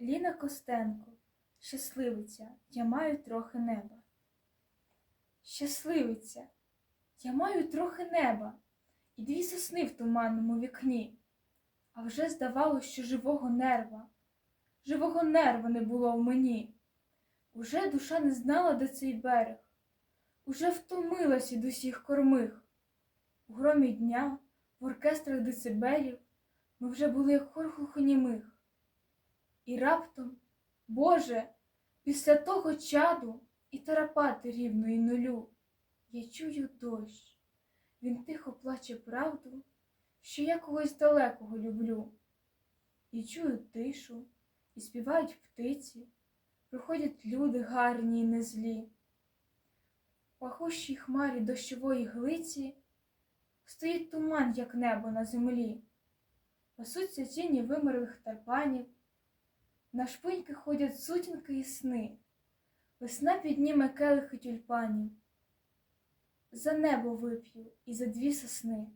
Ліна Костенко, щасливиця, я маю трохи неба. Щасливиця, я маю трохи неба і дві сосни в туманному вікні. А вже здавалось, що живого нерва, живого нерва не було в мені. Уже душа не знала, де цей берег, уже втомилась від усіх кормих. У громі дня, в оркестрах децибелів, ми вже були як хор глухонімих. І раптом, Боже, після того чаду і тарапати рівної нулю, я чую дощ. Він тихо плаче правду, що я когось далекого люблю. І чую тишу, і співають птиці, приходять люди гарні й незлі. В пахущій хмарі дощової глиці стоїть туман, як небо на землі. Пасуться тіні вимерлих тарпанів, на шпиньки ходять сутінки і сни, весна підніме келихи тюльпанів. За небо вип'ю і за дві сосни.